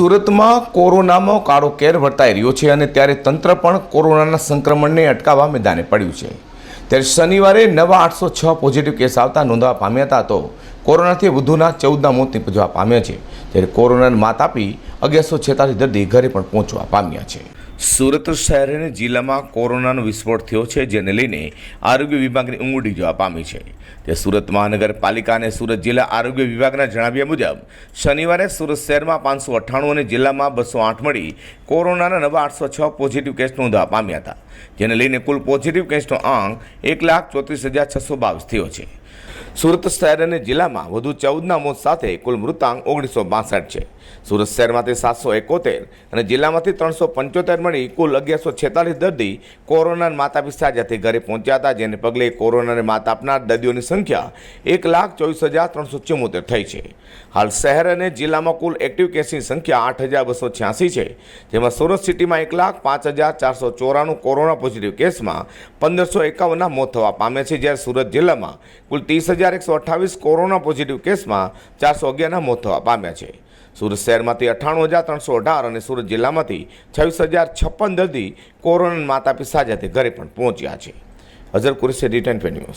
સુરતમાં કોરોનામાં કાળો કેર વર્તાઈ રહ્યો છે અને ત્યારે તંત્ર પણ કોરોનાના સંક્રમણને અટકાવવા મેદાને પડ્યું છે. ત્યારે શનિવારે નવા આઠસો છ પોઝિટિવ કેસ આવતા નોંધવા પામ્યા હતા તો કોરોનાથી વધુના ચૌદના મોત નીપજવા પામ્યા છે. ત્યારે કોરોનાને માત આપી અગિયારસો છેતાલીસ દર્દી ઘરે પણ પહોંચવા પામ્યા છે. સુરત શહેર અને જિલ્લામાં કોરોનાનો વિસ્ફોટ થયો છે, જેને લઈને આરોગ્ય વિભાગની જોવા જવા પામી છે. તે સુરત મહાનગરપાલિકા અને સુરત જિલ્લા આરોગ્ય વિભાગના જણાવ્યા મુજબ, શનિવારે સુરત શહેરમાં પાંચસો અઠ્ઠાણું અને જિલ્લામાં બસો આઠ મળી કોરોનાના નવા આઠસો છ પોઝિટિવ કેસ નોંધવા પામ્યા હતા. જેને લઈને કુલ પોઝિટિવ કેસનો આંક એક લાખ ચોત્રીસ હજાર છસો બાવીસ થયો છે. સુરત શહેર અને જિલ્લામાં વધુ ચૌદના મોત સાથે કુલ મૃતાંક ઓગણીસો બાસઠ છે. સુરત શહેરમાંથી સાતસો એકોતેર અને જિલ્લામાંથી ત્રણસો પંચોતેર મળી કુલ અગિયારસો છેતાલીસ દર્દી કોરોના માતા પિતા જાતે ઘરે પહોંચ્યા હતા, જેને પગલે કોરોનાને માત આપનાર દર્દીઓની સંખ્યા એક લાખ ચોવીસ હજાર ત્રણસો ચુમ્મોતેર થઈ છે. હાલ શહેર અને જિલ્લામાં કુલ એક્ટિવ કેસની સંખ્યા આઠ હજાર બસો છ્યાસી છે, જેમાં સુરત સિટીમાં એક લાખ પાંચ હજાર ચારસો ચોરાણું કોરોના પોઝિટિવ કેસમાં પંદરસો એકાવનના મોત થવા પામ્યા છે, જ્યારે સુરત જિલ્લામાં કુલ ત્રીસ હજાર એકસો અઠ્ઠાવીસ કોરોના પોઝિટિવ કેસમાં ચારસો અગિયારના મોત થવા પામ્યા છે. સુરત શહેરમાંથી અઠ્ઠાણું હજાર ત્રણસો અઢાર અને સુરત જિલ્લામાંથી છવ્વીસ હજાર છપ્પન દર્દી કોરોના માતા પિતા સાથે ઘરે પણ પહોંચ્યા છે. Azhar Qureshi return news.